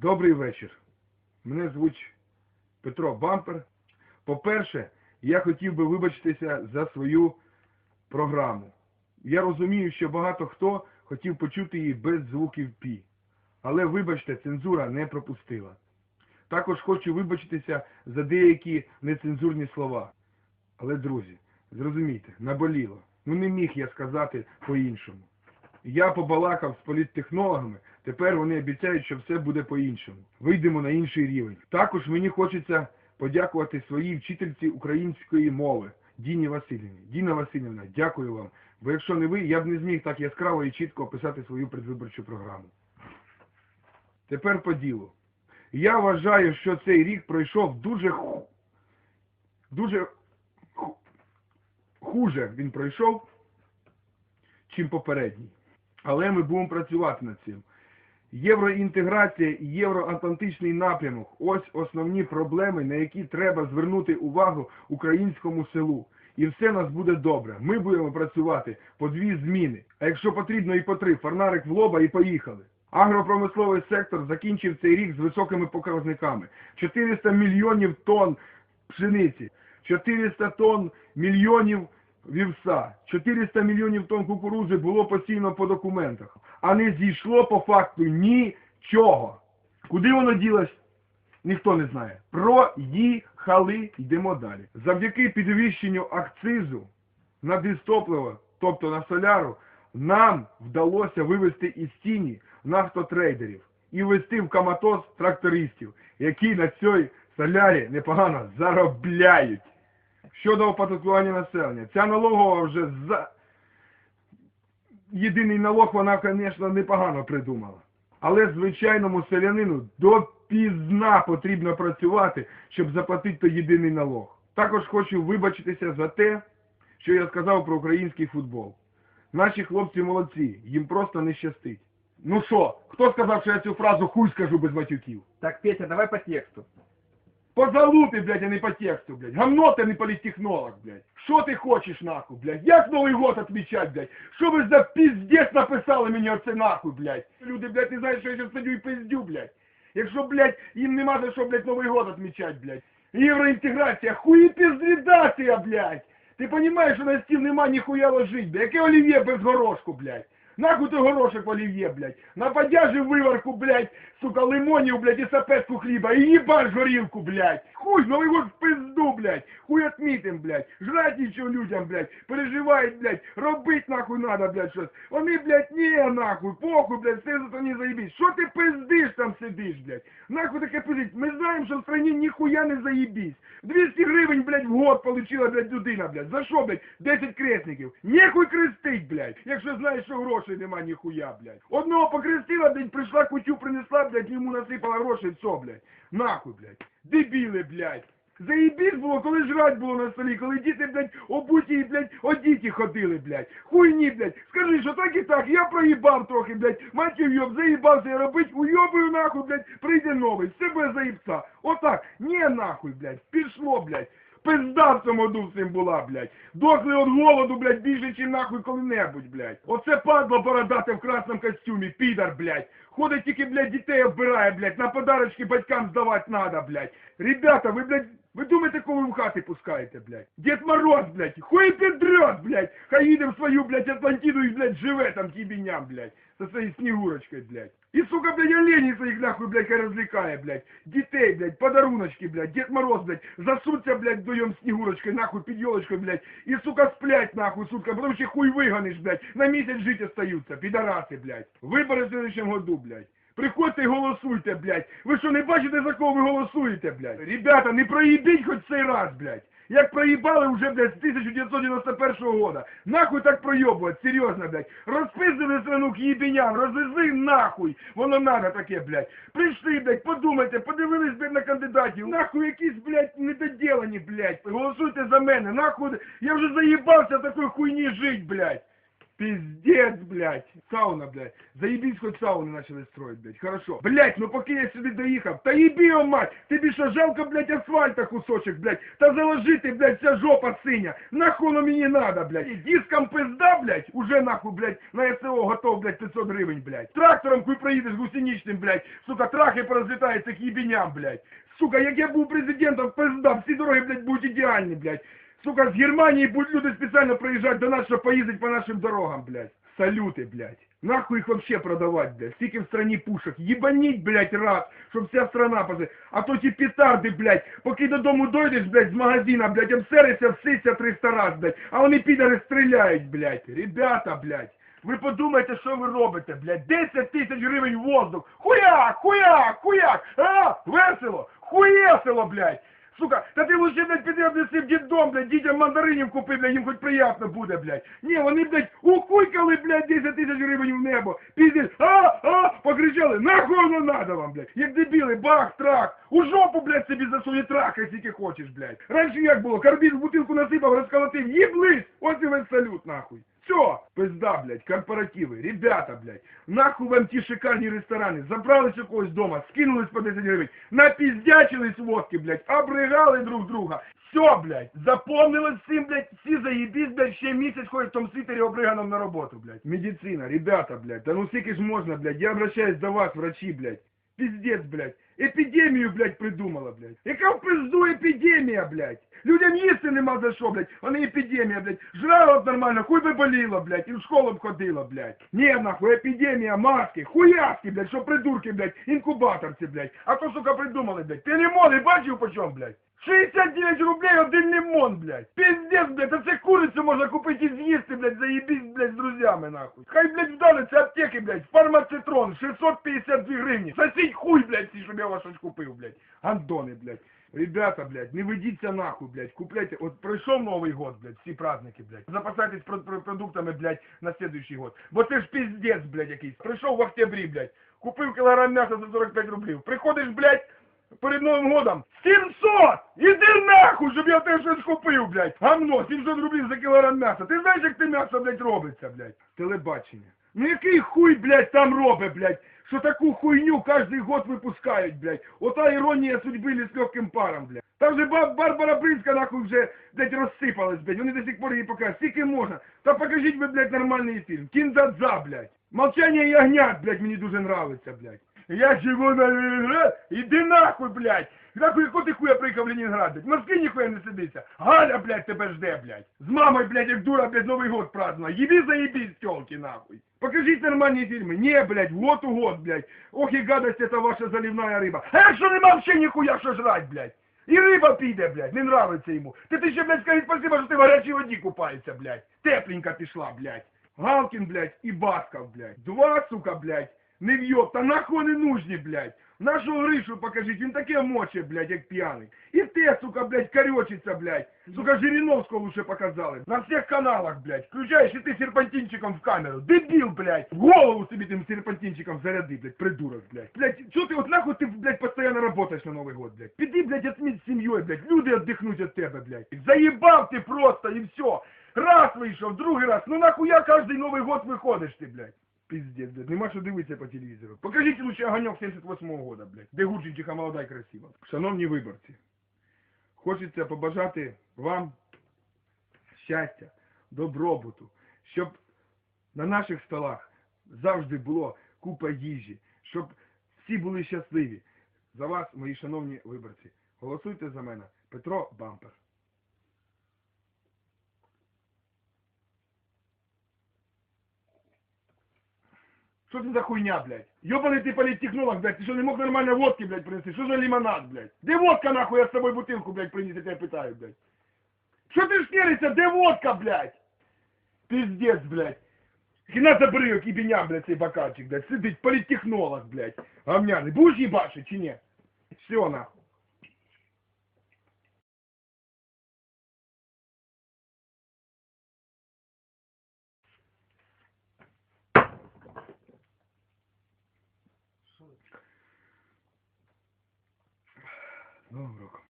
Добрий вечір. Мене звуть Петро Бампер. По-перше, я хотів би вибачитися за свою програму. Я розумію, що багато хто хотів почути її без звуків пі. Але, вибачте, цензура не пропустила. Також хочу вибачитися за деякі нецензурні слова. Але, друзі, зрозумійте, наболіло. Ну не міг я сказати по-іншому. Я побалакав з політтехнологами, тепер вони обіцяють, що все буде по-іншому. Вийдемо на інший рівень. Також мені хочеться подякувати своїй вчительці української мови Діні Васильівні. Діна Васильівна, дякую вам. Бо якщо не ви, я б не зміг так яскраво і чітко описати свою предвиборчу програму. Тепер по ділу. Я вважаю, що цей рік пройшов дуже дуже хуже він пройшов, чим попередній. Але ми будемо працювати над цим. Євроінтеграція і євроатлантичний напрямок ось основні проблеми, на які треба звернути увагу українському селу. І все нас буде добре. Ми будемо працювати по дві зміни. А якщо потрібно і по три, фарнарик в лоба і поїхали. Агропромисловий сектор закінчив цей рік з високими показниками. 400 мільйонів тонн пшениці, 400 тонн мільйонів вівса, 400 мільйонів тонн кукурузи було постійно по документах, а не зійшло по факту нічого. Куди воно ділось? Ніхто не знає. Проїхали, йдемо далі. Завдяки підвищенню акцизу на дистопливо, тобто на соляру, нам вдалося вивести із тіні нафтотрейдерів і ввести в каматоз трактористів, які на цій солярі непогано заробляють. Щодо оподаткування населення, ця налогова вже за єдиний налог вона, звісно, непогано придумала. Але звичайному селянину допізна потрібно працювати, щоб заплатити той єдиний налог. Також хочу вибачитися за те, що я сказав про український футбол. Наші хлопці молодці, їм просто не щастить. Ну що, хто сказав, що я цю фразу хуй скажу без матюків? Так, Петя, давай по тексту. По залупі, блядь, а не по тексту, блядь. Гамно ти не політтехнолог, блядь. Що ти хочеш, нахуй, блядь? Як Новий год отмічать, блядь? Що ви за піздець написали мені оце нахуй, блядь? Люди, блядь, не знають, що я зараз сидю і пиздю, блядь. Якщо, блядь, їм нема за що, блядь, Новий год отмічать, блядь. Євроінтеграція, хуєпіздидація, блядь. Ти розумієш, що на стіл нема ніхуя ложить, блядь. Яке олів'є без горошку, блядь? Нахуй той горошок в олів'є, блядь. На подяжі виварку, блядь, сука, лимонів, блядь, і сапетку хліба. І їбаш горілку, блядь. Хуй, Новий год в пизду, блядь. Хуй отмітим, блядь. Жрать нічого людям, блядь. Переживають, блядь. Робить нахуй надо, блядь, щось. Вони, блядь, ні, нахуй, похуй, блядь, все за то не заїбись. Що ти пиздиш там сидиш, блядь? Нахуй таке пиздить. Ми знаємо, що в страні ніхуя не заїбись. 200 гривень, блядь, в год получила, блядь, людина, блядь. За що, блядь? 10 кресників. Нехуй крестить, блядь. Якщо знаєш, що грошей нема ніхуя, блядь. Одного покрестила, блядь, прийшла кутю, принесла, блядь, йому насипала грошей, все, блядь. Нахуй, блядь. Дебіли, блядь. Заїбісь було, коли жрать було на столі, коли діти, блядь, обуті і, блядь, одіті ходили, блядь. Хуйні, блядь. Скажи, що так і так, я проїбав трохи, блядь. Матів йоб, заїбався я робить, уйобую нахуй, блядь, прийде новий. Все без заїбца. Отак. Ні, нахуй, блядь. Пішло, блядь. Пизда в цьому году була, блядь. Дохли від голоду, блядь, більше, чим нахуй коли-небудь, блядь. Оце падло бородати в красному костюмі, підар, блядь. Ходить тільки, блядь, дітей оббирає, блядь, на подарочки батькам здавати надо, блядь. Ребята, ви, блядь, ви думаєте, кого ви в хати пускаєте, блядь? Дед Мороз, блядь, хуй підрет, блядь. Хай в свою, блядь, Атлантиду і, блядь, живе там кібіням, блядь. Со своєю снігурочкою, блядь. І, сука, блядь, олені своїх нахуй, блядь, хай блядь. Дітей, блядь, подаруночки, блядь, Дед Мороз, блядь, засуться, блядь, вдвоєм снігурочкою, нахуй, під ёлочкою, блядь, і, сука, сплять, нахуй, сука, потому що хуй вигониш, блядь, на місяць жити остаються, підараси, блядь. Вибори в следующем году, блядь. Приходьте і голосуйте, блядь. Ви що, не бачите, за кого ви голосуєте, блядь? Ребята, не проїбіть хоч цей раз, блядь. Як проїбали вже, блядь, з 1991 года. Нахуй так пройобувати, серйозно, блядь. Розпиздили страну к їбеням, розвезли нахуй. Воно надо таке, блядь. Прийшли, блядь, подумайте, подивились, блядь, на кандидатів. Нахуй якісь, блядь, недоділені, блядь. Голосуйте за мене, нахуй. Я вже заїбався такої хуйні жить, блядь. Пиздец, блядь. Сауна, блядь. Заебись, хоть сауны начали строить, блядь. Хорошо. Блядь, ну поки я сюди доїхав. Та їбі його мать! Тобі що жалко, блядь, асфальта кусочок, блядь. Та заложи ти, блядь, вся жопа синя. Нахуй воно мені надо, блядь. І диском пизда, блядь. Уже нахуй, блядь, на СО готов, блядь, 500 гривень, блядь. Трактором хуй проїдеш гусеничним, блядь. Сука, трахи порозлітаються к їбіням, блядь. Сука, як я був президентом, пизда, всі дороги, блядь, будуть ідеальні, блядь. Сука, з Германії будуть люди спеціально приїжджати до нас, щоб поїздити по нашим дорогам, блядь. Салюти, блядь. Нахуй их вообще продавать, блядь. Стільки в стране пушек. Ебанить, блядь, раз, щоб вся страна пози. А то ті петарди, блядь, поки додому дойдеш, блядь, з магазина, блядь, обсерися, всися 300 раз, блядь. А вони підари стріляють, блядь. Ребята, блядь. Ви подумайте, що ви робите, блядь. 10 тисяч гривень воздух. Хуяк, хуяк, хуяк. А, весело, хуєсело, блядь. Сука, та ти лучше, блядь, піди обнеси в діддом, блядь, дітям мандаринів купи, блядь, їм хоч приємно буде, блядь. Ні, вони, блядь, укуйкали, блядь, 10 тисяч гривень в небо. Піздець, а, а, покричали, нахуй воно надо вам, блядь. Як дебіли, бах, трак. У жопу, блядь, собі засує трахай, скільки хочеш, блядь. Раніше як було, карбін в бутилку насипав, розколотив, їблись, ось і весь салют, нахуй. Все, пизда, блядь, корпоративи, ребята, блядь, нахуй вам ті шикарні ресторани, забрались у когось дома, скинулись по 10 гривень, напіздячились водки, блядь, обригали друг друга. Все, блядь, запомнилось всім, блядь, всі заєбісь, блядь, ще місяць ходять в тому світері обриганом на роботу, блядь. Медицина, ребята, блядь, да ну скільки ж можна, блядь, я обращаюсь до вас, врачи, блядь. Пиздец, блядь. Епідемію, блядь, придумала, блядь. Яка в пизду епідемія, блядь? Людям їсти нема за що, блядь. Вони епідемія, блядь. Жрала б нормально, хуй би боліла, блядь, і в школу б ходила, блядь. Ні, нахуй, епідемія, маски, хуяски, блядь, що придурки, блядь, інкубаторці, блядь. А то, сука, придумали, блядь. Ти лимони бачив по чому, блядь? 69 рублей один лимон, блядь. Пиздец, блядь, а це курицю можна купити і з'їсти, блядь, заєбісь, блядь, з друзями, нахуй. Хай, блядь, вдалиться аптеки, блядь, фармацитрон, 652 гривні. Сосіть хуй, блядь, ці, щоб я вас щось купив, блядь. Гандони, блядь. Ребята, блядь, не ведіться нахуй, блядь, купляйте, от пройшов Новий год, блядь, всі праздники, блядь, запасайтесь про- про- продуктами, блядь, на следующий год. Бо це ж пиздец, блядь, якийсь. Прийшов в октябрі, блядь, купив кілограм м'яса за 45 рублів. Приходиш, блядь, перед Новим годом, 700! Іди нахуй, щоб я тебе щось купив, блядь. Гамно, 700 рублів за кілограм м'яса. Ти знаєш, як те м'ясо, блядь, робиться, блядь? Телебачення. Ну який хуй, блядь, там робить, блядь? Що таку хуйню кожний год випускають, блядь. Ота іронія судьби з легким паром, блядь. Там же Ба- Барбара Бринська нахуй вже, блядь, розсипалась, блядь. Вони до сих пор її покажуть. Скільки можна? Та покажіть ви, блядь, нормальний фільм. Кіндадза, блядь. Молчание ягнят, блядь, мені дуже нравиться, блядь. Я живу на Ленинград, іди нахуй, блядь. Нахуй, яку ти хуя приїхав в Ленінград, блядь? В Москві ніхуя не сидиться. Галя, блядь, тебе жде, блядь. З мамою, блядь, як дура, блядь, Новий год празднувала. Єбі заєбісь, тёлки, нахуй. Покажіть нормальні фільми. Не, блядь, год у год, блядь. Ох і гадость, это ваша заливная риба. А якщо нема вообще ніхуя що жрать, блядь? І риба піде, блядь, не нравиться йому. Ти ти ще, блядь, скажи спасибо, що ти в гарячій воді купаєшся, блядь. Тепленька пішла, блядь. Галкін, блядь, і Басков, блядь. Два, сука, блядь. Не в'єб, та нахуй не нужні, блядь. Нашого Гришу покажіть, він таке моче, блядь, як п'яний. І те, сука, блядь, корючиться, блядь. Сука, Жириновського лучше показали. На всіх каналах, блядь. Включаєш і ти серпантинчиком в камеру. Дебіл, блядь. В голову собі тим серпантинчиком заряди, блядь, придурок, блядь. Блядь, чого ти, от нахуй ти, блядь, постоянно работаешь на Новий год, блядь. Піди, блядь, отміть з сім'єю, блядь. Люди віддихнуть від тебе, блядь. Заїбав ти просто, і все. Раз вийшов, другий раз. Ну нахуя кожний Новий год виходиш ти, блядь. Пиздец, блядь, нема що дивитися по телевізору. Покажіть лучше огонек 78-го года, блядь. Де Гурченчиха молода і красива. Шановні виборці, хочеться побажати вам щастя, добробуту, щоб на наших столах завжди було купа їжі, щоб всі були щасливі. За вас, мої шановні виборці. Голосуйте за мене. Петро Бампер. Що это за хуйня, блядь? Ёбаный ты политтехнолог, блядь, ты что, не мог нормально водки, блядь, принести? Что за лимонад, блядь? Где водка, нахуй, я с тобой бутылку, блядь, приніс, я тебя питаю, блядь. Что ты шнеришься? Где водка, блядь? Пиздец, блядь. Хіна забери, ебеня, блядь, цей бокальчик, блядь. Сидить политтехнолог, блядь. Говняный. Будешь ебашить, чи ні? Все, нахуй.